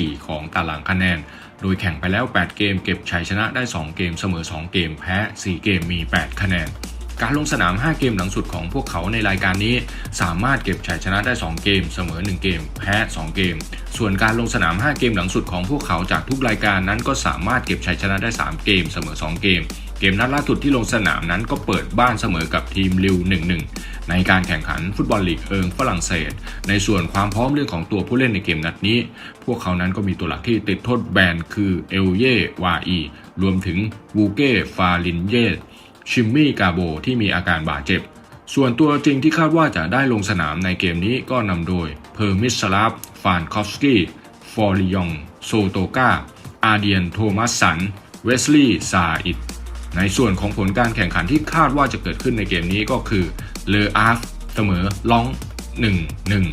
4 ของตารางคะแนน โดยแข่งไปแล้ว 8 เกมเก็บชัยชนะได้ 2 เกมเสมอ 2 เกมแพ้ 4 เกมมี 8 คะแนน การลงสนาม 5 เกมหลังสุดของพวกเขาในรายการนี้ สามารถเก็บชัยชนะได้ 2 เกมเสมอ 1 เกม แพ้ 2 เกม ส่วนการลงสนาม 5 เกมหลังสุดของพวกเขาจากทุกรายการนั้นก็สามารถเก็บชัยชนะได้ 3 เกมเสมอ 2 เกม เกมนัดล่าสุดที่ลงสนามนั้นก็เปิดบ้านเสมอกับทีมลิว1-1 ในการแข่งขันฟุตบอลลีกเอิงฝรั่งเศส ในส่วนความพร้อมเรื่องของตัวผู้เล่นในเกมนัดนี้ พวกเขานั้นก็มีตัวหลักที่ติดโทษแบนคือเอลเยวาอีรวมถึงวูเก้ฟาลินเยสชิมมี่กาโบที่มีอาการบาดเจ็บ ส่วนตัวจริงที่คาดว่าจะได้ลงสนามในเกมนี้ก็นำโดยเพอร์มิสลาฟฟานคอฟสกี้ฟอริยองโซโตกาอาเดียนโทมัสสัน เวสลีย์ซาอิดในส่วนของผลการแข่งขันที่คาดว่าจะเกิดขึ้นในเกมนี้ก็คือ เลออาร์เสมอร้องหนึ่งหนึ่ง